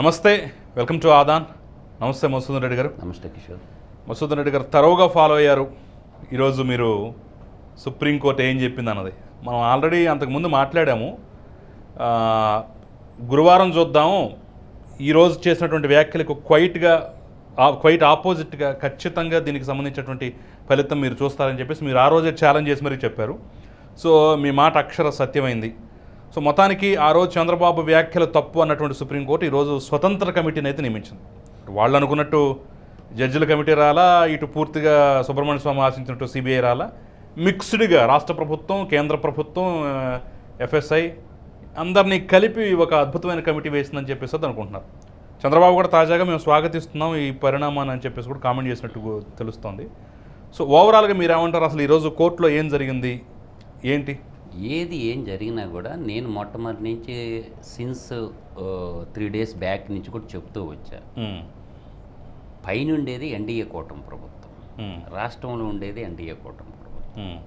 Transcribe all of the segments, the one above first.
నమస్తే welcome to Aadan. నమస్తే మసూదన్ రెడ్డి గారు. నమస్తే కిషోర్. మసూదన్ రెడ్డి గారు తరోగా ఫాలో అయ్యారు. ఈరోజు మీరు సుప్రీంకోర్టు ఏం చెప్పింది అన్నది. మనం ఆల్రెడీ అంతకుముందు మాట్లాడాము. గురువారం చూద్దాము. ఈరోజు చేసినటువంటి వ్యాఖ్యలకు క్వైట్గా క్వైట్ ఆపోజిట్గా ఖచ్చితంగా దీనికి సంబంధించినటువంటి ఫలితం మీరు చూస్తారని చెప్పేసి మీరు ఆ రోజే ఛాలెంజ్ చేసి మరీ చెప్పారు. సో మీ మాట అక్షర సత్యమైంది. సో మొత్తానికి ఆ రోజు చంద్రబాబు వ్యాఖ్యలు తప్పు అన్నటువంటి సుప్రీంకోర్టు ఈరోజు స్వతంత్ర కమిటీని అయితే నియమించింది. వాళ్ళు అనుకున్నట్టు జడ్జిల కమిటీ రాలా ఇటు పూర్తిగా సుబ్రహ్మణ్య స్వామి ఆశించినట్టు సిబిఐ రాలా మిక్స్డ్గా రాష్ట్ర ప్రభుత్వం కేంద్ర ప్రభుత్వం ఎఫ్ఎస్ఐ అందరినీ కలిపి ఒక అద్భుతమైన కమిటీ వేసిందని చెప్పేసి అది అనుకుంటున్నారు. చంద్రబాబు కూడా తాజాగా మేము స్వాగతిస్తున్నాం ఈ పరిణామాన్ని అని చెప్పేసి కూడా కామెంట్ చేసినట్టు తెలుస్తోంది. సో ఓవరాల్గా మీరు ఏమంటారు? అసలు ఈరోజు కోర్టులో ఏం జరిగింది? ఏంటి? ఏది ఏం జరిగినా కూడా నేను మొట్టమొదటి నుంచి సిన్స్ త్రీ డేస్ బ్యాక్ నుంచి కూడా చెప్తూ వచ్చా. పైన ఉండేది ఎన్డీఏ కూటమి ప్రభుత్వం. రాష్ట్రంలో ఉండేది ఎన్డీఏ కూటమి ప్రభుత్వం.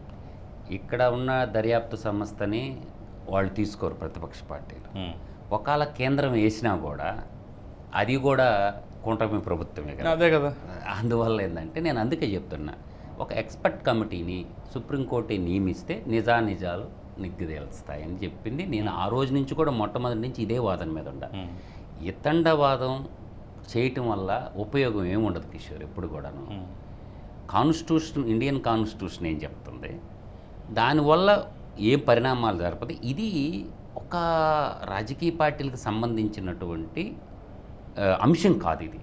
ఇక్కడ ఉన్న దర్యాప్తు సంస్థని వాళ్ళు తీసుకోరు ప్రతిపక్ష పార్టీలు. ఒకవేళ కేంద్రం వేసినా కూడా అది కూడా కూటమి ప్రభుత్వమే కదా. అదే కదా. అందువల్ల ఏంటంటే నేను అందుకే చెప్తున్నా. ఒక ఎక్స్పర్ట్ కమిటీని సుప్రీంకోర్టు నియమిస్తే నిజానిజాలు నిగ్గుదేలుస్తాయని చెప్పింది. నేను ఆ రోజు నుంచి కూడా మొట్టమొదటి నుంచి ఇదే వాదన మీద ఉండ. ఇతండవాదం చేయటం వల్ల ఉపయోగం ఏముండదు కిషోర్ ఎప్పుడు కూడాను. కాన్స్టిట్యూషన్ ఇండియన్ కాన్స్టిట్యూషన్ ఏం చెప్తుంది? దానివల్ల ఏం పరిణామాలు జరపదు? ఇది ఒక రాజకీయ పార్టీలకు సంబంధించినటువంటి అంశం కాదు ఇది.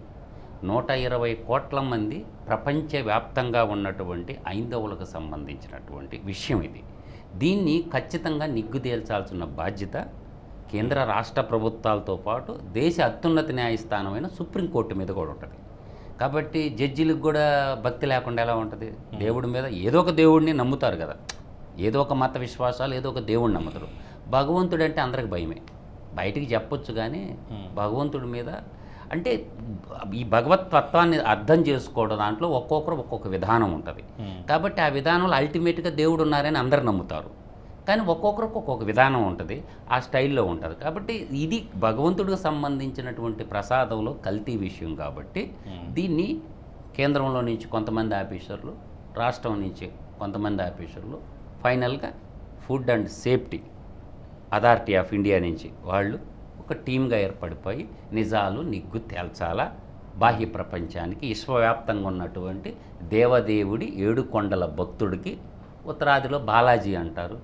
నూట ఇరవై కోట్ల మంది ప్రపంచవ్యాప్తంగా ఉన్నటువంటి ఐందవులకు సంబంధించినటువంటి విషయం ఇది. దీన్ని ఖచ్చితంగా నిగ్గుదేల్చాల్సిన బాధ్యత కేంద్ర రాష్ట్ర ప్రభుత్వాలతో పాటు దేశ అత్యున్నత న్యాయస్థానమైన సుప్రీంకోర్టు మీద కూడా ఉంటుంది. కాబట్టి జడ్జిలకు కూడా భక్తి లేకుండా ఎలా ఉంటుంది? దేవుడి మీద ఏదో ఒక దేవుడిని నమ్ముతారు కదా. ఏదో ఒక మత విశ్వాసాలు ఏదో ఒక దేవుడిని నమ్ముతారు. భగవంతుడు అంటే అందరికి భయమే. బయటికి చెప్పొచ్చు కానీ భగవంతుడి మీద అంటే ఈ భగవత్ తత్వాన్ని అర్థం చేసుకోవడం దాంట్లో ఒక్కొక్కరు ఒక్కొక్క విధానం ఉంటుంది. కాబట్టి ఆ విధానంలో అల్టిమేట్గా దేవుడు ఉన్నారని అందరు నమ్ముతారు. కానీ ఒక్కొక్కరికి ఒక్కొక్క విధానం ఉంటుంది ఆ స్టైల్లో ఉంటుంది. కాబట్టి ఇది భగవంతుడికి సంబంధించినటువంటి ప్రసాదంలో కల్తీ విషయం కాబట్టి దీన్ని కేంద్రంలో నుంచి కొంతమంది ఆఫీసర్లు రాష్ట్రం నుంచి కొంతమంది ఆఫీసర్లు ఫైనల్గా food and safety authority of India నుంచి వాళ్ళు ఒక టీమ్గా ఏర్పడిపోయి నిజాలు నిగ్గు తేల్చాలా? బాహ్య ప్రపంచానికి విశ్వవ్యాప్తంగా ఉన్నటువంటి దేవదేవుడి ఏడు కొండల భక్తుడికి ఉత్తరాదిలో బాలాజీ అంటారు.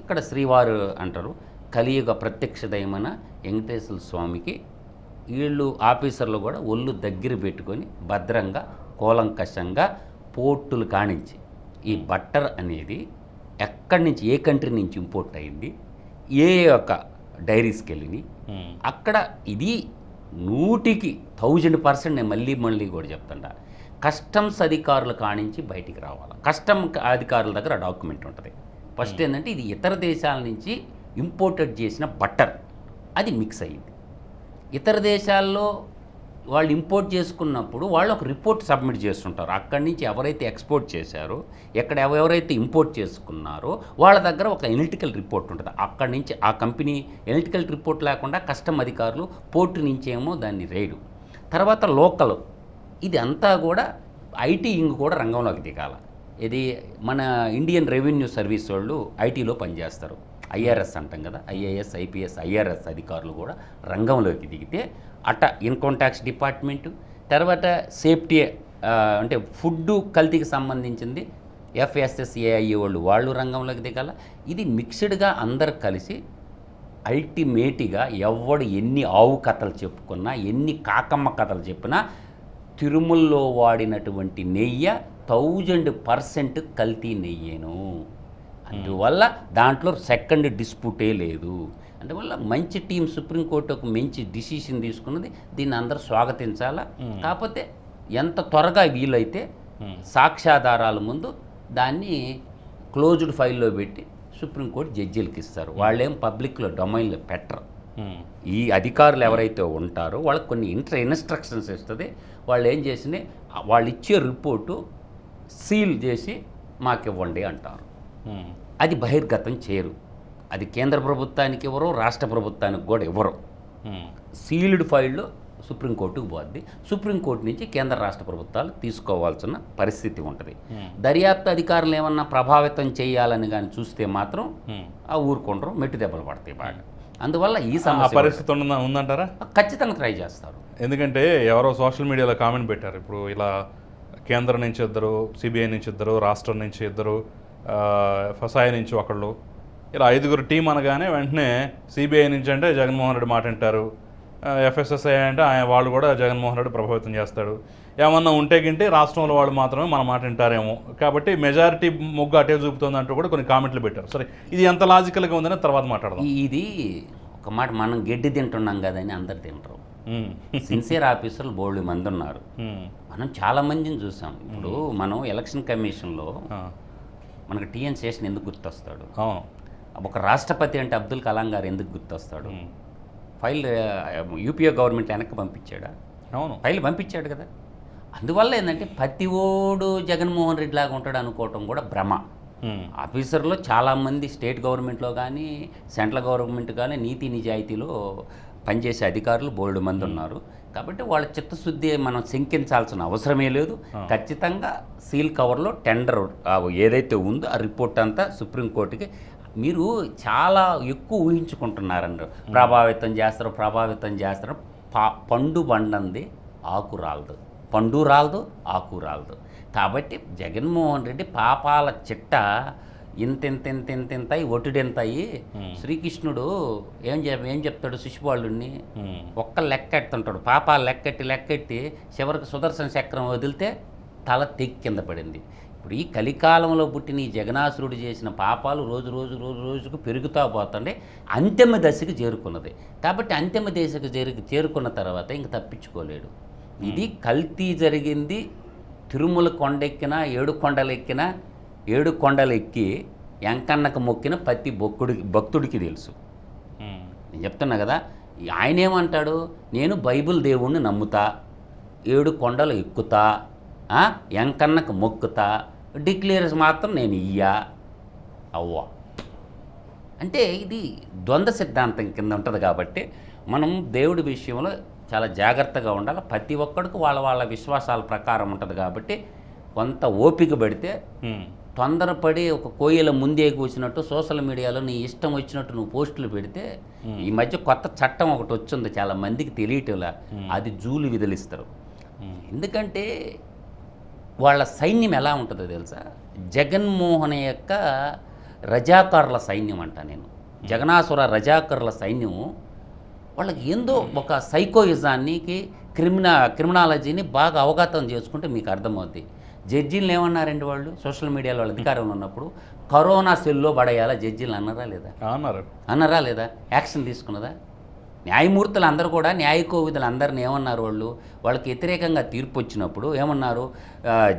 ఇక్కడ శ్రీవారు అంటారు. కలియుగ ప్రత్యక్ష దైవమైన వెంకటేశ్వర స్వామికి వీళ్ళు ఆఫీసర్లు కూడా ఒళ్ళు దగ్గర పెట్టుకొని భద్రంగా కూలంకషంగా పోర్టులు కానించి ఈ బట్టర్ అనేది ఎక్కడి నుంచి ఏ కంట్రీ నుంచి ఇంపోర్ట్ అయింది? ఏ యొక్క డైరీస్కి వెళ్ళినాయి అక్కడ ఇది నూటికి థౌజండ్ పర్సెంట్ నేను మళ్ళీ మళ్ళీ కూడా చెప్తుంటా. కస్టమ్స్ అధికారులు కానించి బయటికి రావాలి. కస్టమ్ అధికారుల దగ్గర డాక్యుమెంట్ ఉంటుంది. ఫస్ట్ ఏంటంటే ఇది ఇతర దేశాల నుంచి ఇంపోర్టెడ్ చేసిన బట్టర్. అది మిక్స్ అయ్యింది. ఇతర దేశాల్లో వాళ్ళు ఇంపోర్ట్ చేసుకున్నప్పుడు వాళ్ళు ఒక రిపోర్ట్ సబ్మిట్ చేస్తుంటారు. అక్కడి నుంచి ఎవరైతే ఎక్స్పోర్ట్ చేశారో ఎక్కడ ఎవరెవరైతే ఎవరైతే ఇంపోర్ట్ చేసుకున్నారో వాళ్ళ దగ్గర ఒక ఎనలిటికల్ రిపోర్ట్ ఉంటుంది. అక్కడి నుంచి ఆ కంపెనీ ఎనలిటికల్ రిపోర్ట్ లేకుండా కస్టమ్ అధికారులు పోర్టు నుంచేమో దాన్ని రేడు తర్వాత లోకల్. ఇది అంతా కూడా ఐటీ ఇంగ్ కూడా రంగంలోకి దిగాల. ఇది మన ఇండియన్ రెవెన్యూ సర్వీస్ వాళ్ళు ఐటీలో పనిచేస్తారు. ఐఆర్ఎస్ అంటాం కదా. ఐఏఎస్ ఐపీఎస్ ఐఆర్ఎస్ అధికారులు కూడా రంగంలోకి దిగితే అట్ట ఇన్కమ్ ట్యాక్స్ డిపార్ట్మెంటు తర్వాత సేఫ్టీ అంటే ఫుడ్ కల్తీకి సంబంధించింది ఎఫ్ఎస్ఎస్ఏఐ వాళ్ళు. వాళ్ళు రంగంలోకి దిగాల. ఇది మిక్స్డ్గా అందరు కలిసి అల్టిమేట్గా ఎవడు ఎన్ని ఆవు కథలు చెప్పుకున్నా ఎన్ని కాకమ్మ కథలు చెప్పినా తిరుమలలో వాడినటువంటి నెయ్యి థౌజండ్ పర్సెంట్ కల్తీ నెయ్యేను. అందువల్ల దాంట్లో సెకండ్ డిస్ప్యూటే లేదు. అందువల్ల మంచి టీం సుప్రీంకోర్టు ఒక మంచి డిసిషన్ తీసుకున్నది. దీన్ని అందరూ స్వాగతించాలా? కాకపోతే ఎంత త్వరగా వీలైతే సాక్ష్యాధారాల ముందు దాన్ని క్లోజ్డ్ ఫైల్లో పెట్టి సుప్రీంకోర్టు జడ్జీలకు ఇస్తారు. వాళ్ళేం పబ్లిక్లో డొమైన్లో పెట్టరు. ఈ అధికారులు ఎవరైతే ఉంటారో వాళ్ళకి కొన్ని ఇంటర్ ఇన్స్ట్రక్షన్స్ ఇస్తుంది. వాళ్ళు ఏం చేసిన వాళ్ళు ఇచ్చే రిపోర్టు సీల్ చేసి మాకు ఇవ్వండి అంటారు అది బహిర్గతం చేయరు. అది కేంద్ర ప్రభుత్వానికి ఇవ్వరు రాష్ట్ర ప్రభుత్వానికి కూడా ఇవ్వరు. సీల్డ్ ఫైల్లో సుప్రీంకోర్టుకు పోద్ది. సుప్రీంకోర్టు నుంచి కేంద్ర రాష్ట్ర ప్రభుత్వాలు తీసుకోవాల్సిన పరిస్థితి ఉంటుంది. దర్యాప్తు అధికారులు ఏమన్నా ప్రభావితం చేయాలని కానీ చూస్తే మాత్రం. ఆ ఊరుకుంటారు మెట్టు దెబ్బలు పడతాయి బాగా. అందువల్ల ఈ సమస్య పరిస్థితి ఉందా ఉందంటారా? ఖచ్చితంగా ట్రై చేస్తారు. ఎందుకంటే ఎవరో సోషల్ మీడియాలో కామెంట్ పెట్టారు. ఇప్పుడు ఇలా కేంద్రం నుంచి ఇద్దరు సిబిఐ నుంచి ఇద్దరు రాష్ట్రం నుంచి ఇద్దరు ఫసాయి నుంచి ఒకళ్ళు ఇలా ఐదుగురు టీం అనగానే వెంటనే సిబిఐ నుంచి అంటే జగన్మోహన్ రెడ్డి మాట అంటారు ఎఫ్ఎస్ఎస్ఐ అంటే ఆయన వాళ్ళు కూడా జగన్మోహన్ రెడ్డి ప్రభావితం చేస్తాడు. ఏమన్నా ఉంటే గింటే రాష్ట్రంలో వాళ్ళు మాత్రమే మన మాట వింటారేమో. కాబట్టి మెజారిటీ మొగ్గు అటే చూపుతుంది అంటూ కూడా కొన్ని కామెంట్లు పెట్టారు. సరే ఇది ఎంత లాజికల్గా ఉందని తర్వాత మాట్లాడదాం. ఇది ఒక మాట మనం గడ్డి తింటున్నాం కదని అందరు తింటారు. సిన్సియర్ ఆఫీసర్లు బోల్డ్ మంది ఉన్నారు. మనం చాలా మందిని చూసాం. ఇప్పుడు మనం ఎలక్షన్ కమిషన్లో. మనకు టీఎన్ శేషన్ ఎందుకు గుర్తొస్తాడు? ఒక రాష్ట్రపతి అంటే అబ్దుల్ కలాం గారు ఎందుకు గుర్తొస్తాడు. ఫైల్ యూపీఏ గవర్నమెంట్ వెనక్కి పంపించాడా? అవును. ఫైల్ పంపించాడు కదా. అందువల్ల ఏంటంటే ప్రతి ఓడు జగన్మోహన్ రెడ్డి లాగా ఉంటాడు అనుకోవటం కూడా భ్రమ. ఆఫీసర్లో చాలామంది స్టేట్ గవర్నమెంట్లో కానీ సెంట్రల్ గవర్నమెంట్ కానీ నీతి నిజాయితీలో పనిచేసే అధికారులు బోల్డ్ మంది ఉన్నారు. కాబట్టి వాళ్ళ చిత్తశుద్ధి మనం శంకించాల్సిన అవసరమే లేదు. ఖచ్చితంగా సీల్ కవర్లో టెండర్ ఏదైతే ఉందో ఆ రిపోర్ట్ అంతా సుప్రీంకోర్టుకి మీరు చాలా ఎక్కువ ఊహించుకుంటున్నారండి. ప్రభావితం చేస్తారు ప్రభావితం చేస్తారు. పా పండు బండంది ఆకు రాలదు. పండు రాలదు ఆకు రాలదు. కాబట్టి జగన్మోహన్ రెడ్డి పాపాల చిట్ట ఇంతింత ఇంత ఇంత ఇంత ఒటిడెంత అయ్యి శ్రీకృష్ణుడు ఏం ఏం చెప్తాడు శిశుపాలుడిని. ఒక్క లెక్కెడుతుంటాడు పాపాలు లెక్కెట్టి లెక్కెట్టి చివరికి సుదర్శన చక్రం వదిలితే తల తెక్కి కింద పడింది. ఇప్పుడు ఈ కలికాలంలో పుట్టిన ఈ జగనాసురుడు చేసిన పాపాలు రోజు రోజు రోజు రోజుకు పెరుగుతూ పోతుండే అంతిమ దశకు చేరుకున్నది. కాబట్టి అంతిమ దశకు చేరు చేరుకున్న తర్వాత ఇంక తప్పించుకోలేడు. ఇది కల్తీ జరిగింది తిరుమల కొండెక్కిన ఏడు కొండలు ఎక్కిన ఏడు కొండలు ఎక్కి ఎంకన్నకు మొక్కిన ప్రతి భక్తుడికి భక్తుడికి తెలుసు. నేను చెప్తున్నా కదా ఆయన ఏమంటాడు నేను బైబిల్ దేవుణ్ణి నమ్ముతా ఏడు కొండలు ఎక్కుతా ఎంకన్నకు మొక్కుతా డిక్లేర్స్ మాత్రం నేను ఇయ్యా. అవ్వా. అంటే ఇది ద్వంద్వ సిద్ధాంతం కింద ఉంటుంది కాబట్టి మనం దేవుడి విషయంలో చాలా జాగ్రత్తగా ఉండాలి. ప్రతి ఒక్కడికి వాళ్ళ వాళ్ళ విశ్వాసాల ప్రకారం ఉంటుంది కాబట్టి కొంత ఓపిక పెడితే. తొందరపడి ఒక కోయిల ముందే కూర్చున్నట్టు సోషల్ మీడియాలో నీ ఇష్టం వచ్చినట్టు నువ్వు పోస్టులు పెడితే ఈ మధ్య కొత్త చట్టం ఒకటి వచ్చింది చాలా మందికి తెలియటంలా. అది జూలు విదిలిస్తారు. ఎందుకంటే వాళ్ళ సైన్యం ఎలా ఉంటుందో తెలుసా? జగన్మోహన్ యొక్క రజాకారుల సైన్యం అంట నేను. జగనాసుర రజాకారుల సైన్యం వాళ్ళకి ఏందో ఒక సైకోయిజానికి క్రిమినా క్రిమినాలజీని బాగా అవగాహన చేసుకుంటే మీకు అర్థమవుద్ది. జడ్జీలు ఏమన్నారండి వాళ్ళు? సోషల్ మీడియాలో వాళ్ళ అధికారంలో ఉన్నప్పుడు కరోనా సెల్లో పడేయాలా జడ్జీలు అన్నారా లేదా? అన్నారు. అన్నారా లేదా? యాక్షన్ తీసుకున్నదా? న్యాయమూర్తులు అందరూ కూడా న్యాయ కోవిదులు అందరిని ఏమన్నారు వాళ్ళు? వాళ్ళకి వ్యతిరేకంగా తీర్పు వచ్చినప్పుడు ఏమన్నారు?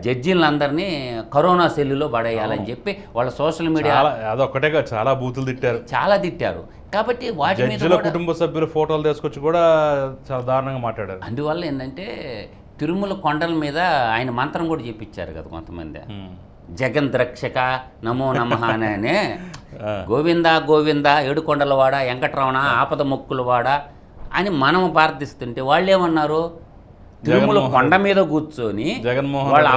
జడ్జీలందరినీ కరోనా సెల్లులో పడేయాలని చెప్పి వాళ్ళ సోషల్ మీడియా చాలా అదొక్కటే కాదు చాలా బూతులు తిట్టారు. చాలా తిట్టారు. కాబట్టి వాటి మీద కుటుంబ సభ్యుల ఫోటోలు తీసుకొచ్చి కూడా చాలా దారుణంగా మాట్లాడారు. అందువల్ల ఏంటంటే తిరుమల కొండల మీద ఆయన మంత్రం కూడా చెప్పించారు కదా కొంతమంది. జగన్ ద్రక్షక నమో నమ అనే. గోవింద గోవింద ఏడుకొండలవాడ వెంకటరమణ ఆపద మొక్కులవాడ అని మనం ప్రార్థిస్తుంటే వాళ్ళు ఏమన్నారు తిరుమల కొండ మీద కూర్చొని జగన్మోహన్ వాళ్ళ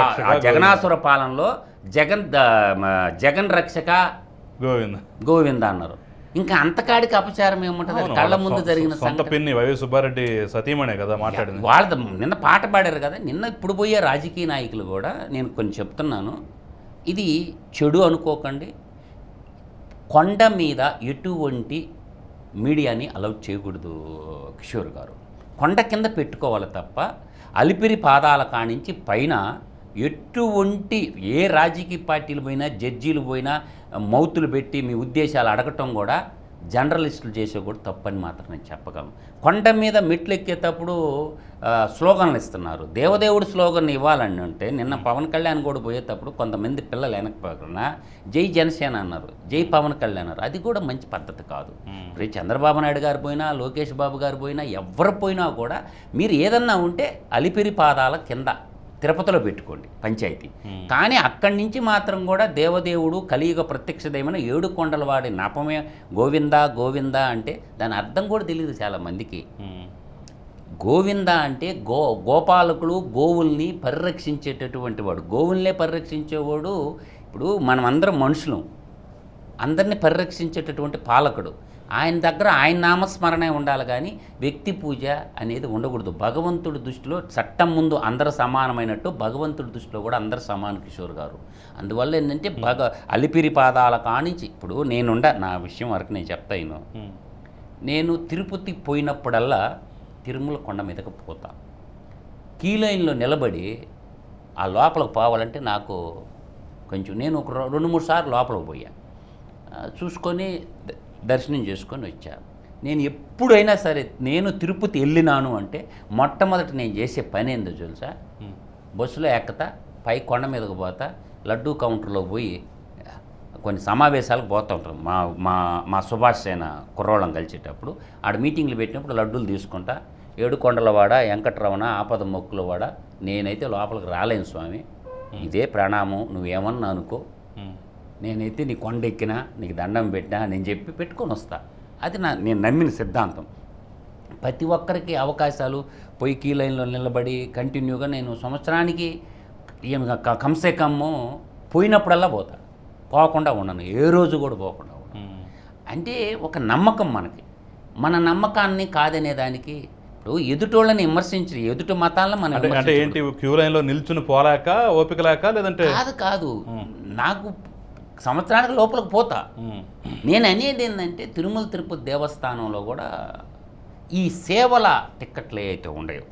జగనాసుర పాలనలో జగన్ జగన్ రక్షక గోవింద్. గోవింద అన్నారు. ఇంకా అంతకాడికి అపచారం ఏముంటుంది? కళ్ళ ముందు జరిగిన సొంత. పిన్ని వైవి సుబ్బారెడ్డి సతీమణే కదా మాట్లాడింది. వాళ్ళ నిన్న పాట పాడారు కదా నిన్న ఇప్పుడు పోయే రాజకీయ నాయకులు కూడా నేను కొన్ని చెప్తున్నాను. ఇది చెడు అనుకోకండి. కొండ మీద ఎటువంటి మీడియాని అలౌట్ చేయకూడదు కిషోర్ గారు. కొండ కింద పెట్టుకోవాలి తప్ప అలిపిరి పాదాల కానించి పైన ఎటువంటి ఏ రాజకీయ పార్టీలు పోయినా జడ్జీలు పోయినా మౌతులు పెట్టి మీ ఉద్దేశాలు అడగటం కూడా జర్నలిస్టులు చేసే కూడా తప్పని మాత్రం నేను చెప్పగలను. కొండ మీద మెట్లు ఎక్కేటప్పుడు స్లోగన్లు ఇస్తున్నారు. దేవదేవుడు స్లోగన్ ఇవ్వాలని అంటే నిన్న పవన్ కళ్యాణ్ కూడా పోయేటప్పుడు కొంతమంది పిల్లలు వెనకపోకుండా జై జనసేన అన్నారు. జై పవన్ కళ్యాణ్ అన్నారు. అది కూడా మంచి పద్ధతి కాదు. ఇప్పుడు ఈ చంద్రబాబు నాయుడు గారు పోయినా లోకేష్ బాబు గారు పోయినా ఎవరు పోయినా కూడా మీరు ఏదన్నా ఉంటే అలిపిరి పాదాల కింద తిరుపతిలో పెట్టుకోండి పంచాయతీ. కానీ అక్కడి నుంచి మాత్రం కూడా దేవదేవుడు కలియుగ ప్రత్యక్ష దైవమైన ఏడు కొండల వాడి నపమే గోవింద గోవింద అంటే దాని అర్థం కూడా తెలియదు చాలా మందికి. గోవింద అంటే గో గోపాలకులు గోవుల్ని పరిరక్షించేటటువంటి వాడు. గోవుల్నే పరిరక్షించేవాడు ఇప్పుడు మనం అందరం మనుషులం. అందరినీ పరిరక్షించేటటువంటి పాలకుడు. ఆయన దగ్గర ఆయన నామస్మరణే ఉండాలి కానీ వ్యక్తి పూజ అనేది ఉండకూడదు. భగవంతుడి దృష్టిలో చట్టం ముందు అందరు సమానమైనట్టు భగవంతుడి దృష్టిలో కూడా అందరు సమాన కిషోర్ గారు. అందువల్ల ఏంటంటే భగ అలిపిరి పాదాల కానించి ఇప్పుడు నేనుండ నా విషయం వరకు నేను చెప్తాను నేను తిరుపతి పోయినప్పుడల్లా తిరుమల కొండ మీదకి పోతా. క్యూ లైన్లో నిలబడి ఆ లోపలికి పోవాలంటే నాకు కొంచెం నేను ఒక రెండు మూడు సార్లు లోపలికి పోయా. ఆ, చూసుకొని ద- దర్శనం చేసుకొని వచ్చా. నేను ఎప్పుడైనా సరే నేను తిరుపతి వెళ్ళినాను అంటే మొట్టమొదటి నేను చేసే పని ఏందో తెలుసా? బస్సులో ఎక్కతా పై కొండ మీదకి పోతా లడ్డూ కౌంటర్లో పోయి కొన్ని సమావేశాలకు పోతూ ఉంటాం. మా మా మా సుభాష్ సేన కుర్రోళ్ళం కలిసేటప్పుడు ఆడ మీటింగ్లు పెట్టినప్పుడు లడ్డూలు తీసుకుంటా. ఏడుకొండలవాడ వెంకట్రమణ ఆపద మొక్కులవాడ నేనైతే లోపలికి రాలేను స్వామి. ఇదే ప్రాణామం నువ్వేమన్నా అనుకో. నేనైతే నీ కొండ ఎక్కినా నీకు దండం పెట్టినా నేను చెప్పి పెట్టుకొని వస్తా. అది నా నేను నమ్మిన సిద్ధాంతం. ప్రతి ఒక్కరికి అవకాశాలు పోయి కీ లైన్లో నిలబడి కంటిన్యూగా నేను సంవత్సరానికి ఏం క- కమ్సే కమ్ము పోయినప్పుడల్లా పోతా. పోకుండా ఉండను ఏ రోజు కూడా పోకుండా ఉండను. అంటే ఒక నమ్మకం మనకి. మన నమ్మకాన్ని కాదనే దానికి ఇప్పుడు ఎదుటోళ్ళని విమర్శించి ఎదుటి మతాలను మనం అంటే ఏంటి క్యూ లైన్లో నిల్చుని పోలేక ఓపిక లేక లేదంటే? కాదు కాదు. నాకు సంవత్సరానికి లోపలికి పోతా. నేను అనేది ఏంటంటే తిరుమల తిరుపతి దేవస్థానంలో కూడా ఈ సేవల టిక్కెట్లు ఏవైతే ఉండయో.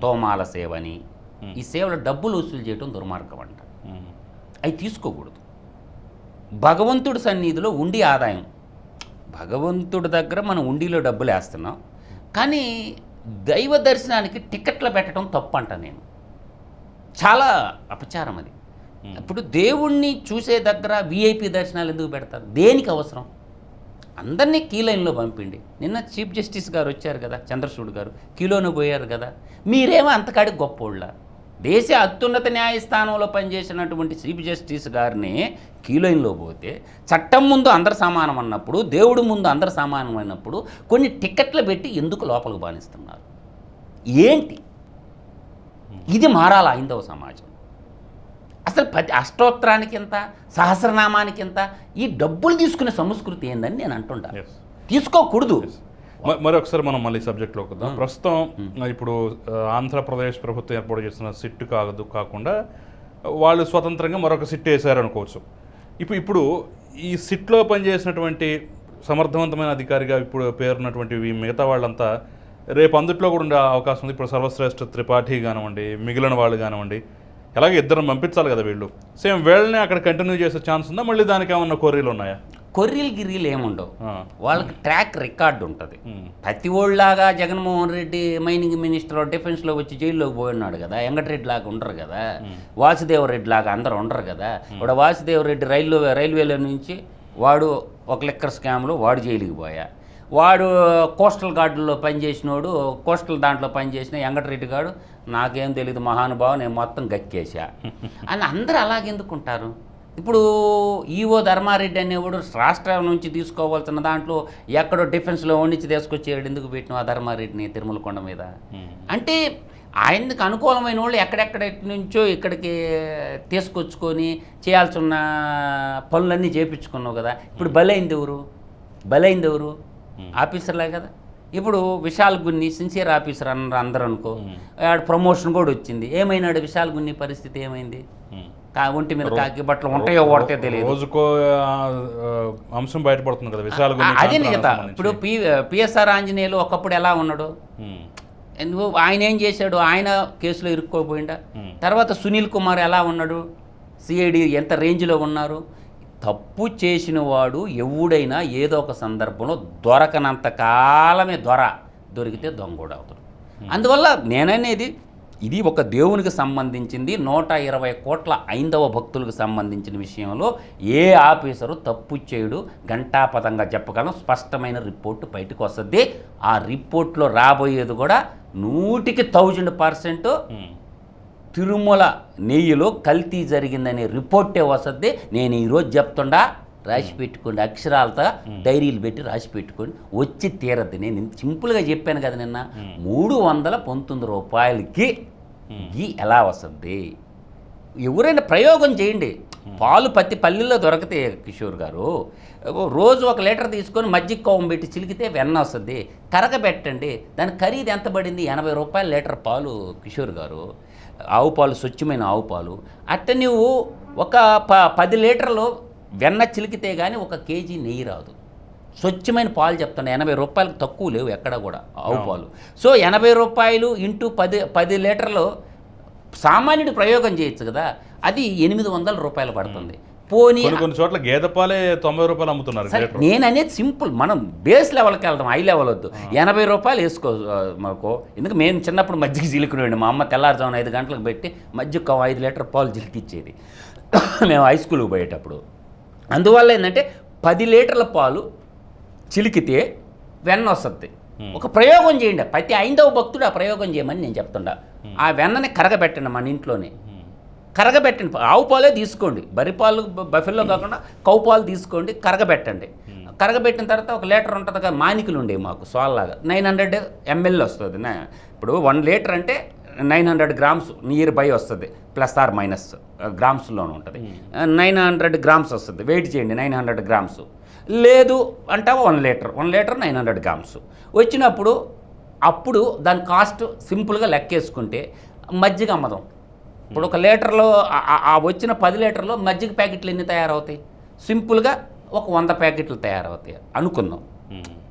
తోమాల సేవ అని Hmm. ఈ సేవల డబ్బులు వసూలు చేయడం దుర్మార్గం అంట. అవి తీసుకోకూడదు. భగవంతుడి సన్నిధిలో ఉండి ఆదాయం. భగవంతుడి దగ్గర మనం ఉండిలో డబ్బులు వేస్తున్నాం. కానీ దైవ దర్శనానికి టికెట్లు పెట్టడం తప్పు అంట నేను. చాలా అపచారం అది. ఇప్పుడు దేవుణ్ణి చూసే దగ్గర విఐపి దర్శనాలు ఎందుకు పెడతారు? దేనికి అవసరం? అందరినీ క్యూ లైన్లో పంపిండి. నిన్న చీఫ్ జస్టిస్ గారు వచ్చారు కదా చంద్రచూడ్ గారు క్యూలోనే పోయారు కదా. మీరేమో అంతకాడికి గొప్పోళ్ళ. దేశ అత్యున్నత న్యాయస్థానంలో పనిచేసినటువంటి చీఫ్ జస్టిస్ గారిని క్యూ లైన్లో పోతే చట్టం ముందు అందరు సమానం అన్నప్పుడు దేవుడు ముందు అందరు సమానం అన్నప్పుడు కొన్ని టికెట్లు పెట్టి ఎందుకు లోపలికి బానిస్తున్నారు? ఏంటి? ఇది మారాల హైందవ సమాజం. అసలు పది అష్టోత్తరానికి ఎంత సహస్రనామానికి ఎంత ఈ డబ్బులు తీసుకునే సంస్కృతి ఏందని నేను అంటుంటా. Yes. తీసుకోకూడదు. మరొకసారి మనం మళ్ళీ సబ్జెక్ట్లోకి వద్దాం. ప్రస్తుతం ఇప్పుడు ఆ, ఆంధ్రప్రదేశ్ ప్రభుత్వం ఏర్పాటు చేసిన సిట్ కాదు కాకుండా వాళ్ళు స్వతంత్రంగా మరొక సిట్ వేశారు అనుకోవచ్చు ఇప్పుడు ఇప్పుడు ఈ సిట్లో పనిచేసినటువంటి సమర్థవంతమైన అధికారిగా ఇప్పుడు పేరున్నటువంటి ఈ మిగతా వాళ్ళంతా రేపు అందుట్లో కూడా ఉండే అవకాశం ఉంది. ఇప్పుడు సర్వశ్రేష్ఠ త్రిపాఠి కానివ్వండి మిగిలిన వాళ్ళు కానివ్వండి ఎలాగే ఇద్దరు పంపించాలి కదా వీళ్ళు. సేమ్ వీళ్ళని అక్కడ కంటిన్యూ చేసే ఛాన్స్ ఉందా? మళ్ళీ దానికి ఏమన్నా కొర్రీలు ఉన్నాయా? కొర్రీలు గిర్రీలు ఏముండవు. వాళ్ళకి ట్రాక్ రికార్డు ఉంటుంది. ప్రతి ఓళ్ళలాగా జగన్మోహన్ రెడ్డి మైనింగ్ మినిస్టర్ డిఫెన్స్లో వచ్చి జైల్లోకి పోయినాడు కదా వెంకటరెడ్డి లాగా ఉండరు కదా వాసుదేవ రెడ్డి లాగా అందరు ఉండరు కదా. ఇప్పుడు వాసుదేవ రెడ్డి రైల్వే రైల్వేలో నుంచి వాడు ఒక లెక్కర్ స్కామ్లో వాడు జైలుకి పోయా. వాడు కోస్టల్ గార్డులో పనిచేసినోడు కోస్టల్ దాంట్లో పనిచేసిన వెంకటరెడ్డి గాడు నాకేం తెలియదు మహానుభావం నేను మొత్తం గక్కేసా అని అందరూ అలాగెందుకుంటారు ఇప్పుడు ఈవో ధర్మారెడ్డి అనేవాడు రాష్ట్రం నుంచి తీసుకోవాల్సిన దాంట్లో ఎక్కడో డిఫెన్స్లో వండించి తీసుకొచ్చేవాడు ఎందుకు పెట్టిన ఆ ధర్మారెడ్డిని తిరుమల కొండ మీద? ఉమ్. అంటే ఆయనకు అనుకూలమైన వాళ్ళు ఎక్కడెక్కడ నుంచో ఇక్కడికి తీసుకొచ్చుకొని చేయాల్సిన పనులన్నీ చేపించుకున్నావు కదా. ఇప్పుడు బలైంది ఎవరు? బలైంది ఎవరు? ఆఫీసర్లే కదా. ఇప్పుడు విశాల్ గున్ని సిన్సియర్ ఆఫీసర్ అన్నారు అందరూ అనుకో ఆడ ప్రమోషన్ కూడా వచ్చింది. ఏమైనాడు విశాల్ గున్ని పరిస్థితి ఏమైంది. కా ఒంటి మీద కాకి బట్టలు ఉంటాయో ఓడితే తెలియదు. రోజుకో అంశం బయటపడుతుంది కదా విశాల అదే కదా ఇప్పుడు పి పిఎస్ఆర్ ఆంజనేయులు ఒకప్పుడు ఎలా ఉన్నాడు? ఎందుకు? ఆయన ఏం చేశాడు? ఆయన కేసులో ఇరుక్కోపోయిండా? Hmm. తర్వాత సునీల్ కుమార్ ఎలా ఉన్నాడు? సిఐడి ఎంత రేంజ్లో ఉన్నారు? తప్పు చేసిన వాడు ఎవడైనా ఏదో ఒక సందర్భంలో దొరకనంత కాలమే దొర దొరికితే దొంగ కూడా అవుతాడు అందువల్ల నేననేది ఇది ఒక దేవునికి సంబంధించింది నూట ఇరవై కోట్ల ఐందవ భక్తులకు సంబంధించిన విషయంలో ఏ ఆఫీసరు తప్పు చేయడు ఘంటాపథంగా చెప్పగలం స్పష్టమైన రిపోర్టు బయటకు వస్తుంది. ఆ రిపోర్ట్లో రాబోయేది కూడా నూటికి థౌజండ్ పర్సెంట్ తిరుమల నెయ్యిలో కల్తీ జరిగిందనే రిపోర్టే వస్తుంది నేను ఈరోజు చెప్తుండా రాసి పెట్టుకోండి అక్షరాలతో డైరీలు పెట్టి రాసి పెట్టుకోండి. వచ్చి తీరద్దు. నేను సింపుల్గా చెప్పాను కదా నిన్న. మూడు వందల పంతొమ్మిది రూపాయలకి గీ ఎలా వస్తుంది ఎవరైనా ప్రయోగం చేయండి. పాలు పత్తి పల్లెల్లో దొరికితే కిషోర్ గారు. రోజు ఒక లీటర్ తీసుకొని మజ్జిగ కోవం పెట్టి చిలికితే వెన్న వస్తుంది. కరగబెట్టండి. దాని ఖరీదు ఎంత పడింది? ఎనభై రూపాయల లీటర్ పాలు కిషోర్ గారు. ఆవు పాలు స్వచ్ఛమైన ఆవు పాలు. అట్ట నువ్వు ఒక ప పది లీటర్లు వెన్న చిలికితే కానీ ఒక కేజీ నెయ్యి రాదు. స్వచ్ఛమైన పాలు చెప్తాను ఎనభై రూపాయలకు తక్కువ లేవు ఎక్కడ కూడా ఆవు పాలు. సో ఎనభై రూపాయలు ఇంటూ పది పది లీటర్లు సామాన్యుడు ప్రయోగం చేయొచ్చు కదా. అది ఎనిమిది వందల రూపాయలు పడుతుంది. పోనీ కొన్ని కొన్ని చోట్ల గేదె పాలే తొంభై రూపాయలు అమ్ముతున్నారు సరే నేను అనేది సింపుల్. మనం బేస్ లెవెల్కి వెళ్దాం హై లెవెల్ వద్దు. ఎనభై రూపాయలు వేసుకో మాకు. ఎందుకు మేము చిన్నప్పుడు మజ్జిగ చిలుకునేవాడి మా అమ్మ తెల్లారుజామున ఐదు గంటలకు పెట్టి మజ్జిగ ఐదు లీటర్ పాలు చిలికిచ్చేది మేము హై స్కూల్కి పోయేటప్పుడు. అందువల్ల ఏంటంటే పది లీటర్ల పాలు చిలికితే వెన్న వస్తుంది. ఒక ప్రయోగం చేయండి. ప్రతి ఐదవ భక్తుడు ఆ ప్రయోగం చేయమని నేను చెప్తుండా. ఆ వెన్నని కరగబెట్టండి మన ఇంట్లోనే. కరగబెట్టండి. ఆవు పాలే తీసుకోండి. బరి పాలు బఫెల్లో కాకుండా కౌ పాలు తీసుకోండి కరగబెట్టండి. కరగబెట్టిన తర్వాత ఒక లీటర్ ఉంటుంది కదా మానికలు ఉండేవి మాకు సోల్లాగా నైన్ హండ్రెడ్ ఎంఎల్ వస్తుంది ఇప్పుడు వన్ లీటర్ అంటే nine hundred grams near by వస్తుంది ప్లస్ ఆర్ మైనస్ గ్రామ్స్లోనే ఉంటుంది. నైన్ హండ్రెడ్ గ్రామ్స్ వస్తుంది వెయిట్ చేయండి నైన్ హండ్రెడ్ గ్రామ్స్. లేదు అంటే one litre? One litre nine hundred grams. వచ్చినప్పుడు అప్పుడు దాని కాస్ట్ సింపుల్గా లెక్కేసుకుంటే మజ్జిగ అమ్మదం. ఇప్పుడు ఒక లీటర్లో ఆ- వచ్చిన పది లీటర్లో మజ్జిగ ప్యాకెట్లు ఎన్ని తయారవుతాయి? సింపుల్గా ఒక వంద ప్యాకెట్లు తయారవుతాయి అనుకుందాం.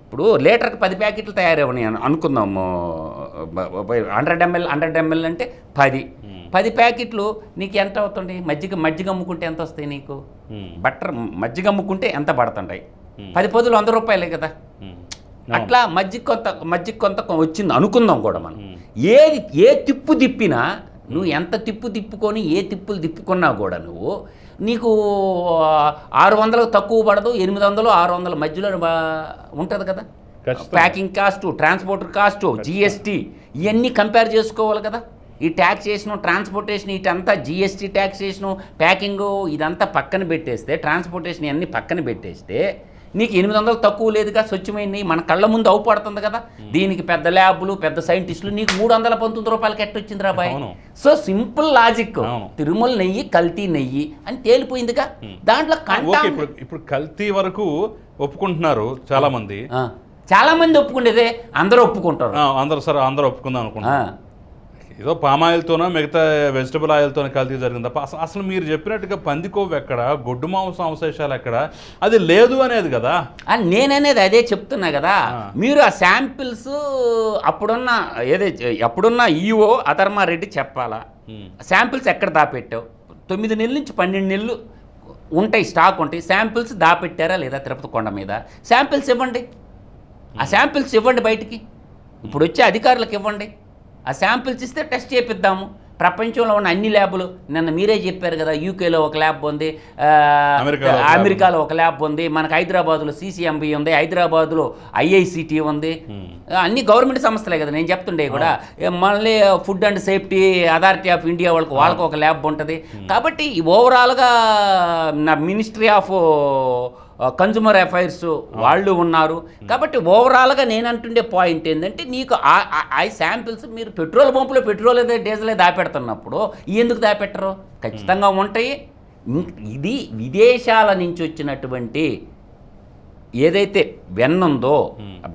ఇప్పుడు లీటర్కి పది ప్యాకెట్లు తయారవని అను- అనుకుందాము హండ్రెడ్ ఎంఎల్ హండ్రెడ్ ఎంఎల్ అంటే పది. పది ప్యాకెట్లు నీకు ఎంత అవుతుంది మజ్జిగ మజ్జిగ అమ్ముకుంటే ఎంత వస్తాయి నీకు? బట్టర్ మజ్జిగ అమ్ముకుంటే ఎంత పడుతుంటాయి? పది పదులు వంద రూపాయలే కదా? అట్లా మజ్జిగ కొంత మజ్జిగ కొంత వచ్చింది అనుకుందాం కూడా మనం. ఏది ఏ తిప్పు తిప్పినా నువ్వు ఎంత తిప్పు తిప్పుకొని ఏ తిప్పులు తిప్పుకున్నా కూడా నువ్వు నీకు ఆరు వందలకు తక్కువ పడదు ఎనిమిది వందలు ఆరు వందల మధ్యలో ఉంటుంది కదా. Packing cost transport cost GST ఇవన్నీ కంపేర్ చేసుకోవాలి కదా ఈ ట్యాక్సేషను ట్రాన్స్పోర్టేషన్ ఇటంతా జిఎస్టీ ట్యాక్సేషను ప్యాకింగు ఇదంతా పక్కన పెట్టేస్తే ట్రాన్స్పోర్టేషన్ ఇవన్నీ పక్కన పెట్టేస్తే నీకు ఎనిమిది వందలు తక్కువ లేదుగా స్వచ్ఛమైనవి మన కళ్ళ ముందు అవుపడుతుంది కదా. దీనికి పెద్ద ల్యాబులు పెద్ద సైంటిస్టులు నీకు మూడు వందల పంతొమ్మిది రూపాయలకి ఎట్టొచ్చింది bye. So simple logic. Tirumala నెయ్యి కల్తీ నెయ్యి అని తేలిపోయిందిగా. దాంట్లో కంటా ఇప్పుడు ఇప్పుడు కల్తీ వరకు ఒప్పుకుంటున్నారు చాలా మంది చాలా మంది ఒప్పుకునేదే అందరూ ఒప్పుకుంటారు. అందరూ సరే అందరూ ఒప్పుకుందాం అనుకుంటున్నారు. ఏదో పామ్ ఆయిల్తోనో మిగతా వెజిటబుల్ ఆయిల్తోనో కల్తీ జరిగింది తప్ప అసలు అసలు మీరు చెప్పినట్టుగా పందికొవ్వు ఎక్కడ గొడ్డు మాంసం అవశేషాలు ఎక్కడ? అది లేదు అనేది కదా? నేననేది అదే చెప్తున్నా కదా. మీరు ఆ శాంపిల్స్ అప్పుడున్న ఏదే అప్పుడున్న ఈఓ అధర్మారెడ్డి చెప్పాలా. శాంపిల్స్ ఎక్కడ దాపెట్టావు? తొమ్మిది నెలల నుంచి పన్నెండు నెలలు ఉంటాయి స్టాక్ ఉంటాయి. శాంపిల్స్ దాపెట్టారా లేదా తిరుపతి కొండ మీద? శాంపిల్స్ ఇవ్వండి. ఆ శాంపిల్స్ ఇవ్వండి బయటికి. ఇప్పుడు వచ్చే అధికారులకు ఇవ్వండి. ఆ శాంపిల్స్ ఇస్తే టెస్ట్ చేపిద్దాము. ప్రపంచంలో ఉన్న అన్ని ల్యాబులు నిన్న మీరే చెప్పారు కదా యూకేలో ఒక ల్యాబ్ ఉంది అమెరికాలో ఒక ల్యాబ్ ఉంది. మనకు హైదరాబాద్లో సీసీఎంబీ ఉంది హైదరాబాద్లో ఐఐసిటి ఉంది. అన్ని గవర్నమెంట్ సంస్థలే కదా నేను చెప్తుండే కూడా. మళ్ళీ food and safety authority of India వాళ్ళకి వాళ్ళకి ఒక ల్యాబ్ ఉంటుంది. కాబట్టి ఓవరాల్గా నా మినిస్ట్రీ ఆఫ్ కన్జ్యూమర్ అఫైర్స్ వాళ్ళు ఉన్నారు. కాబట్టి ఓవరాల్గా నేను అంటుండే పాయింట్ ఏంటంటే నీకు ఆ- శాంపిల్స్ మీరు పెట్రోల్ పంపులో పెట్రోల్ ఏదో డీజిల్ దాపెడుతున్నప్పుడు ఎందుకు దాపెట్టరు? ఖచ్చితంగా ఉంటాయి. ఇది విదేశాల నుంచి వచ్చినటువంటి ఏదైతే వెన్న ఉందో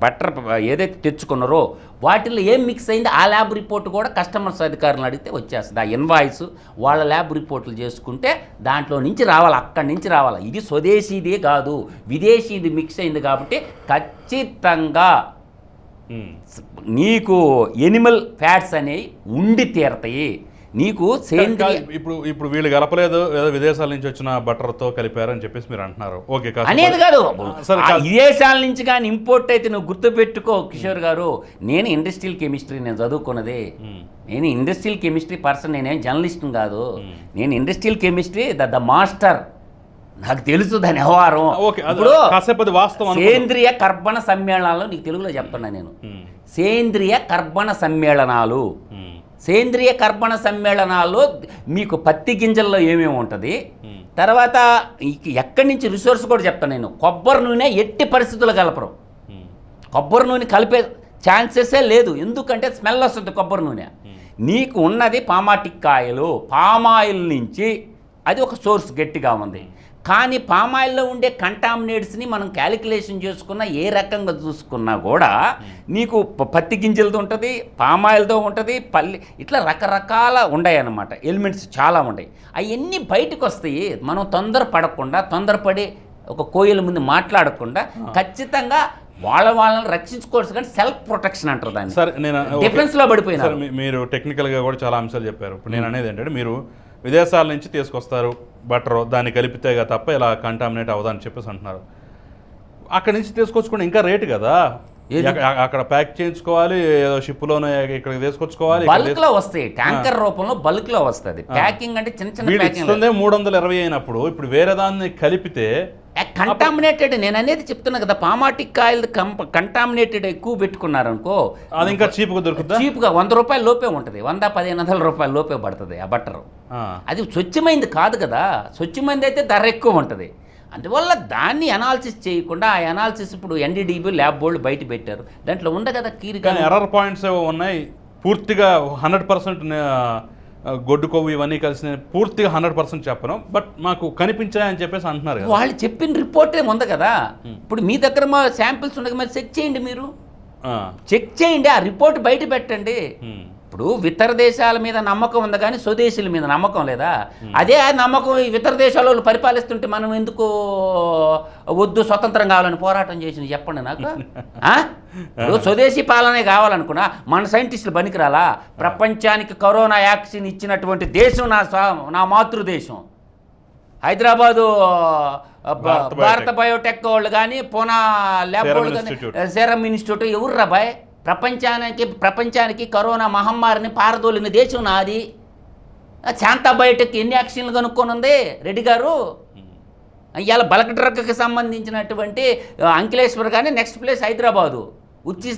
బట్టర్ ఏదైతే తెచ్చుకున్నారో వాటిల్లో ఏం మిక్స్ అయింది ఆ ల్యాబ్ రిపోర్ట్ కూడా కస్టమర్స్ అధికారులను అడిగితే వచ్చేస్తుంది. ఆ ఇన్వాయిస్ వాళ్ళ ల్యాబ్ రిపోర్ట్లు చేసుకుంటే దాంట్లో నుంచి రావాలి అక్కడి నుంచి రావాలి. ఇది స్వదేశీదే కాదు విదేశీది మిక్స్ అయింది కాబట్టి ఖచ్చితంగా. నీకు ఎనిమల్ ఫ్యాట్స్ అనేవి ఉండి తీరతాయి. నీకు సేంద్రియ ఇప్పుడు ఇప్పుడు వీళ్ళు కలపలేదు ఏదో విదేశాల నుంచి వచ్చిన బట్టర్తో కలిపారు అని చెప్పేసి మీరు అంటున్నారు ఓకే అనేది కాదు. విదేశాల నుంచి కానీ ఇంపోర్ట్ అయితే నువ్వు గుర్తుపెట్టుకో కిషోర్ గారు నేను ఇండస్ట్రియల్ కెమిస్ట్రీ నేను చదువుకున్నది. నేను ఇండస్ట్రియల్ కెమిస్ట్రీ పర్సన్ నేనేం జర్నలిస్ట్ కాదు నేను industrial chemistry the the master నాకు తెలుసు దాని వ్యవహారం ఇప్పుడు. సేంద్రియ కర్బన సమ్మేళనాలు నీకు తెలుగులో చెప్తున్నా నేను. సేంద్రియ కర్బన సమ్మేళనాలు. సేంద్రియ కర్బన సమ్మేళనాల్లో మీకు పత్తి గింజల్లో ఏమేమి ఉంటుంది. తర్వాత ఎక్కడి నుంచి రిసోర్స్ కూడా చెప్తాను నేను. కొబ్బరి నూనె ఎట్టి పరిస్థితులు కలపరు. కొబ్బరి నూనె కలిపే ఛాన్సెసే లేదు. ఎందుకంటే స్మెల్ వస్తుంది కొబ్బరి నూనె. నీకు ఉన్నది పామాటిక్కాయలు పామాయిల్ నుంచి అది ఒక సోర్స్ గట్టిగా ఉంది. కానీ పామాయిల్లో ఉండే కంటామినేట్స్ని మనం క్యాలిక్యులేషన్ చేసుకున్న ఏ రకంగా చూసుకున్నా కూడా నీకు ప- పత్తి గింజలతో ఉంటుంది పామాయిల్తో ఉంటుంది పల్లి ఇట్లా రకరకాల ఉన్నాయి అన్నమాట ఎలిమెంట్స్ చాలా ఉన్నాయి అవన్నీ బయటకు వస్తాయి మనం తొందర పడకుండా తొందరపడి ఒక కోయిల ముందు మాట్లాడకుండా ఖచ్చితంగా వాళ్ళ వాళ్ళని రక్షించుకోవచ్చు కానీ సెల్ఫ్ ప్రొటెక్షన్ అంటారు దాన్ని. సరే నేను ఓకే. డిఫెన్స్లో పడిపోయినారు. సరే మీ- మీరు టెక్నికల్గా కూడా చాలా అంశాలు చెప్పారు. ఇప్పుడు నేను అనేది ఏంటంటే మీరు విదేశాల నుంచి తీసుకొస్తారు బటర్ దాన్ని కలిపితేగా తప్ప ఇలా కంటామినేట్ అవ్వదని చెప్పేసి అంటున్నారు. అక్కడి నుంచి తీసుకొచ్చుకుంటే ఇంకా రేటు కదా? అక్కడ ప్యాక్ చేయించుకోవాలి ఏదో షిప్లోనే ఇక్కడికి తీసుకొచ్చుకోవాలి బల్క్లో వస్తాయి. ట్యాంకర్ రూపంలో బల్క్లో వస్తుంది ప్యాకింగ్ అంటే చిన్న చిన్న ప్యాకింగ్ మూడు వందల ఇరవై అయినప్పుడు ఇప్పుడు వేరే దాన్ని కలిపితే కంటామినేటెడ్ నేను అనేది చెప్తున్నా కదా పామాటిక్ ఆయిల్ కంటామినేటెడ్ ఎక్కువ పెట్టుకున్నారు అనుకో అది ఇంకా చీప్గా దొరుకుతుందా చీప్గా వంద రూపాయల లోపే ఉంటుంది. వంద పదిహేను వందల రూపాయల లోపే పడుతుంది ఆ బట్టరు. అది స్వచ్ఛమైంది కాదు కదా. స్వచ్ఛమైంది అయితే ధర ఎక్కువ ఉంటుంది. అందువల్ల దాన్ని అనాలిసిస్ చేయకుండా ఆ అనాలిసిస్ ఇప్పుడు ఎన్డీడీబీ ల్యాబ్ బోర్డు బయట పెట్టారు. దాంట్లో ఉంది కదా కీరిక కానీ ఎర్రర్ పాయింట్స్ ఏవో ఉన్నాయి. పూర్తిగా హండ్రెడ్ పర్సెంట్ గొడ్డు కొవ్వు ఇవన్నీ కలిసి పూర్తిగా హండ్రెడ్ పర్సెంట్ చెప్పను. బట్ మాకు కనిపించాయని చెప్పేసి అంటున్నారు వాళ్ళు చెప్పిన రిపోర్టే ఉంది కదా. ఇప్పుడు మీ దగ్గర మా శాంపిల్స్ ఉండగా మరి చెక్ చేయండి మీరు. చెక్ చేయండి ఆ రిపోర్ట్ బయట పెట్టండి. ఇప్పుడు ఇతర దేశాల మీద నమ్మకం ఉంది కానీ స్వదేశీయుల మీద నమ్మకం లేదా? అదే ఆ నమ్మకం ఇతర దేశాల వాళ్ళు పరిపాలిస్తుంటే మనం ఎందుకు వద్దు స్వతంత్రం కావాలని పోరాటం చేసింది? చెప్పండి నాకు? ఇప్పుడు స్వదేశీ పాలనే కావాలనుకున్నా మన సైంటిస్టులు పనికిరాలా? ప్రపంచానికి కరోనా వ్యాక్సిన్ ఇచ్చినటువంటి దేశం నా నా మాతృదేశం. హైదరాబాదు భారత్ బయోటెక్. వాళ్ళు కానీ పూనా ల్యాబ్ వాళ్ళు కానీ. సెరమ్ ఇన్స్టిట్యూట్ ఎవరు రాబాయ్ ప్రపంచానికి ప్రపంచానికి కరోనా మహమ్మారిని పారదోలిన దేశం నాది. శాంతా బయోటెక్ ఎన్ని యాక్షన్లు కనుక్కొని ఉంది? రెడ్డి గారు? ఇవాళ బల్క్ డ్రగ్కి సంబంధించినటువంటి అంకిలేశ్వర్ కానీ next place Hyderabad.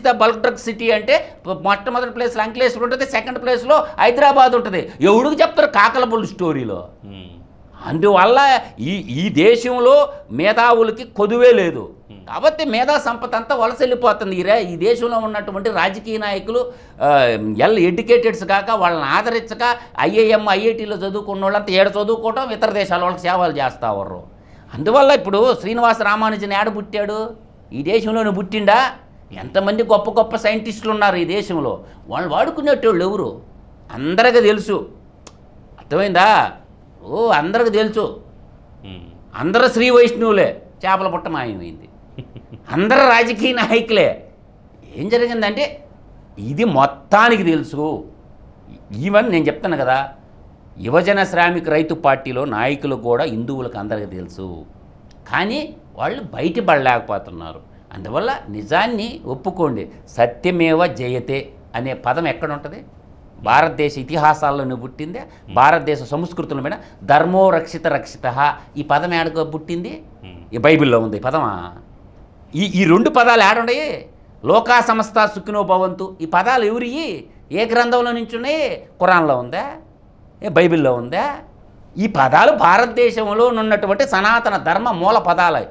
The bulk drug city అంటే మొట్టమొదటి ప్లేస్లో అంకిలేశ్వర్ ఉంటుంది సెకండ్ ప్లేస్లో హైదరాబాద్ ఉంటుంది. ఎవడికి చెప్తారు కాకలబుల్ స్టోరీలో. అందువల్ల ఈ ఈ దేశంలో మేధావులకి కొదువే లేదు. కాబట్టి మేధా సంపద అంతా వలస వెళ్ళిపోతుంది ఈ ఈ దేశంలో ఉన్నటువంటి రాజకీయ నాయకులు ఎల్ ఎడ్యుకేటెడ్స్ కాక వాళ్ళని ఆదరించక ఐఐఎం ఐఐటీలో చదువుకున్న వాళ్ళంతా ఏడ చదువుకోవటం? ఇతర దేశాల వాళ్ళకి సేవలు చేస్తా ఉర్రు. అందువల్ల ఇప్పుడు శ్రీనివాస రామానుజన్ ఏడ పుట్టాడు? ఈ దేశంలోనే పుట్టిండా? ఎంతమంది గొప్ప గొప్ప సైంటిస్టులు ఉన్నారు ఈ దేశంలో? వాళ్ళు వాడుకునేటోళ్ళు ఎవరు? అందరికీ తెలుసు. అర్థమైందా? ఓ అందరికి తెలుసు. అందరు అందరూ శ్రీ వైష్ణవులే. చేపల పుట్ట మాయమైంది. అందరు రాజకీయ నాయకులే. ఏం జరిగిందంటే ఇది మొత్తానికి తెలుసు. ఈవెన్ నేను చెప్తాను కదా. యువజన శ్రామిక రైతు పార్టీలో నాయకులు కూడా హిందువులకు అందరికీ తెలుసు. కానీ వాళ్ళు బయటపడలేకపోతున్నారు. అందువల్ల నిజాన్ని ఒప్పుకోండి. సత్యమేవ జయతే అనే పదం ఎక్కడ ఉంటుంది? భారతదేశ ఇతిహాసాల్లోనే పుట్టిందే భారతదేశ సంస్కృతుల మీద ధర్మో రక్షిత రక్షిత ఈ పదం ఏడగా పుట్టింది? ఉమ్. ఈ బైబిల్లో ఉంది ఈ పదమా? ఈ ఈ రెండు పదాలు ఏడున్నాయి లోకా సమస్త సుఖినో భవంతు. ఈ పదాలు ఎవరి? ఏ గ్రంథంలో నుంచి ఉన్నాయి ఖురాన్లో ఉందా? ఏ బైబిల్లో ఉందా? ఈ పదాలు భారతదేశంలో ఉన్నటువంటి సనాతన ధర్మ మూల పదాలు.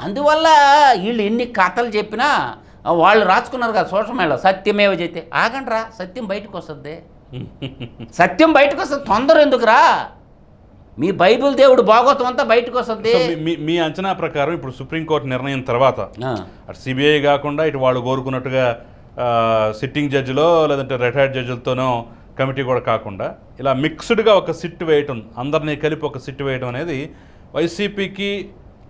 అందువల్ల వీళ్ళు ఎన్ని కథలు చెప్పినా వాళ్ళు రాసుకున్నారు కదా సోషల్ మీడియాలో సత్యమేవ చేస్తే ఆగండి రా సత్యం బయటకు వస్తుంది సత్యం బయటకు వస్తుంది తొందర ఎందుకురా? మీ బైబిల్ దేవుడు భాగవతం అంతా బయటకు వస్తుంది మీ- అంచనా ప్రకారం ఇప్పుడు సుప్రీంకోర్టు నిర్ణయం తర్వాత. అటు సిబిఐ కాకుండా ఇటు వాళ్ళు కోరుకున్నట్టుగా సిట్టింగ్ జడ్జిలో లేదంటే రిటైర్డ్ జడ్జిలతోనో కమిటీ కూడా కాకుండా ఇలా మిక్స్డ్గా ఒక సిట్ వేయటం అందరినీ కలిపి ఒక సిట్ వేయటం అనేది వైసీపీకి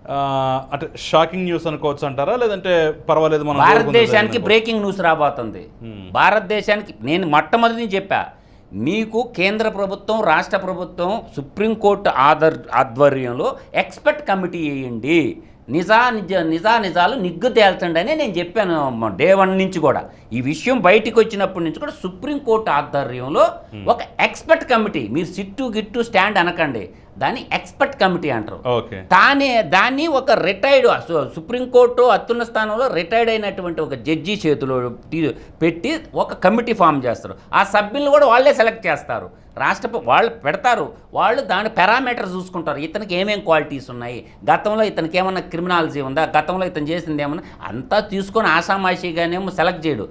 అంటే షాకింగ్ న్యూస్ అనుకోవచ్చు అంటారా? లేదంటే పర్వాలేదు మనం భారతదేశానికి బ్రేకింగ్ న్యూస్ రాబోతుంది. భారతదేశానికి నేను మొట్టమొదటి చెప్పా. మీకు కేంద్ర ప్రభుత్వం రాష్ట్ర ప్రభుత్వం సుప్రీంకోర్టు ఆధర్ ఆధ్వర్యంలో ఎక్స్పర్ట్ కమిటీ వేయండి. నిజా నిజ నిజా నిజాలు నిగ్గు తేల్చండి అని నేను చెప్పాను డే వన్ నుంచి కూడా. ఈ విషయం బయటికి వచ్చినప్పటి నుంచి కూడా సుప్రీంకోర్టు ఆధ్వర్యంలో ఒక ఎక్స్పర్ట్ కమిటీ మీరు సిట్టు గిట్టు స్టాండ్ అనకండి. దాన్ని ఎక్స్పర్ట్ కమిటీ అంటారు. ఓకే. తానే దాన్ని ఒక రిటైర్డ్ సుప్రీంకోర్టు అత్యున్న స్థానంలో రిటైర్డ్ అయినటువంటి ఒక జడ్జి చేతిలో పెట్టి ఒక కమిటీ ఫామ్ చేస్తారు. ఆ సభ్యులను కూడా వాళ్ళే సెలెక్ట్ చేస్తారు. రాష్ట్రపతి వాళ్ళు పెడతారు. వాళ్ళు దాని పారామీటర్ చూసుకుంటారు. ఇతనికి ఏమేం క్వాలిటీస్ ఉన్నాయి? గతంలో ఇతనికి ఏమన్నా క్రిమినాలజీ ఉందా? గతంలో ఇతను చేసింది ఏమన్నా? అంతా తీసుకొని ఆషామాషిగానేమో సెలెక్ట్ చేయడు.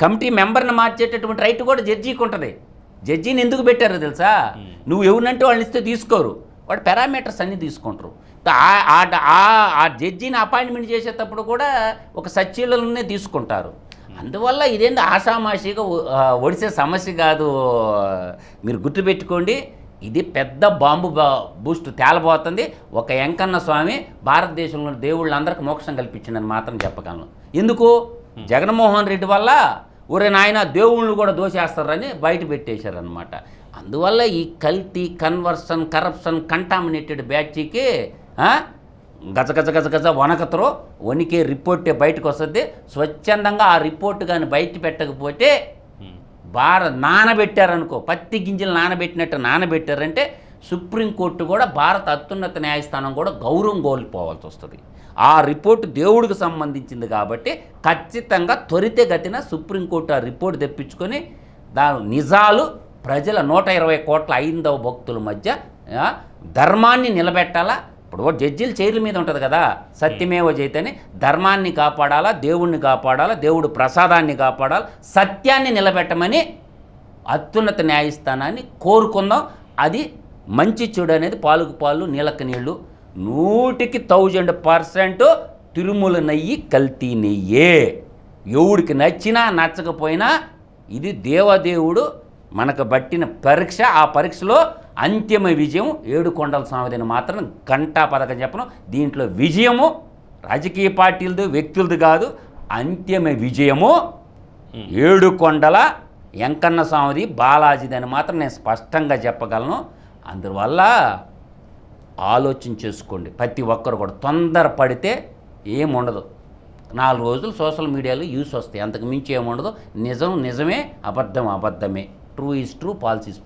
కమిటీ మెంబర్ని మార్చేటటువంటి రైట్ కూడా జడ్జికి ఉంటుంది. జడ్జిని ఎందుకు పెట్టారో తెలుసా? నువ్వు ఎవరినంటే వాళ్ళని ఇస్తే తీసుకోరు. వాడు పారామీటర్స్ అన్నీ తీసుకుంటారు. ఆ- జడ్జిని అపాయింట్మెంట్ చేసేటప్పుడు కూడా ఒక సచీలనే తీసుకుంటారు. అందువల్ల ఇదేంటి ఆషామాషిగా ఒడిసే సమస్య కాదు. మీరు గుర్తుపెట్టుకోండి ఇది పెద్ద బాంబు బూస్ట్ తేలబోతుంది. ఒక వెంకన్న స్వామి భారతదేశంలో దేవుళ్ళందరికీ మోక్షం కల్పించిందని మాత్రం చెప్పగలను. ఎందుకు? జగన్మోహన్ రెడ్డి వల్ల ఒరే నాయన దేవుళ్ళు కూడా దోషేస్తారని బయట పెట్టేశారనమాట అందువల్ల ఈ కల్తీ కన్వర్షన్ కరప్షన్ కంటామినేటెడ్ బ్యాచ్కి గజ గజ గజ గజ వనకతరో వణికే రిపోర్టే బయటకు వస్తుంది. స్వచ్ఛందంగా ఆ రిపోర్ట్ కానీ బయట పెట్టకపోతే బార నానబెట్టారనుకో పత్తి గింజలు నానబెట్టినట్టు నానబెట్టారంటే సుప్రీంకోర్టు కూడా భారత అత్యున్నత న్యాయస్థానం కూడా గౌరవం కోల్పోవాల్సి వస్తుంది ఆ రిపోర్ట్ దేవుడికి సంబంధించింది కాబట్టి ఖచ్చితంగా త్వరితగతిన సుప్రీంకోర్టు ఆ రిపోర్ట్ తెప్పించుకొని దాని నిజాలు ప్రజల నూట ఇరవై కోట్ల ఐదవ భక్తుల మధ్య ధర్మాన్ని నిలబెట్టాలా? ఇప్పుడు జడ్జీలు చైర్ల మీద ఉంటుంది కదా సత్యమేవ జైతని ధర్మాన్ని కాపాడాలా దేవుణ్ణి కాపాడాలా దేవుడు ప్రసాదాన్ని కాపాడాలి సత్యాన్ని నిలబెట్టమని అత్యున్నత న్యాయస్థానాన్ని కోరుకుందాం. అది మంచి చెడు అనేది పాలుకు పాలు నీళ్ళకి నీళ్ళు. నూటికి థౌజండ్ పర్సెంట్ తిరుమల నెయ్యి కల్తీ నెయ్యే. ఎవడికి నచ్చినా నచ్చకపోయినా ఇది దేవదేవుడు మనకు బట్టిన పరీక్ష. ఆ పరీక్షలో అంతిమ విజయం ఏడు కొండల స్వామిదని మాత్రం గంటా పథకం చెప్పను. దీంట్లో విజయము రాజకీయ పార్టీలది వ్యక్తులది కాదు అంతిమ విజయము ఏడు కొండల వెంకన్న స్వామిది బాలాజీది అని మాత్రం నేను స్పష్టంగా చెప్పగలను. అందువల్ల ఆలోచన చేసుకోండి. ప్రతి ఒక్కరు కూడా తొందర పడితే ఏముండదు. నాలుగు రోజులు సోషల్ మీడియాలో యూస్ వస్తాయి. అంతకు మించి ఏముండదు. నిజం నిజమే అబద్ధం అబద్ధమే. True is true false is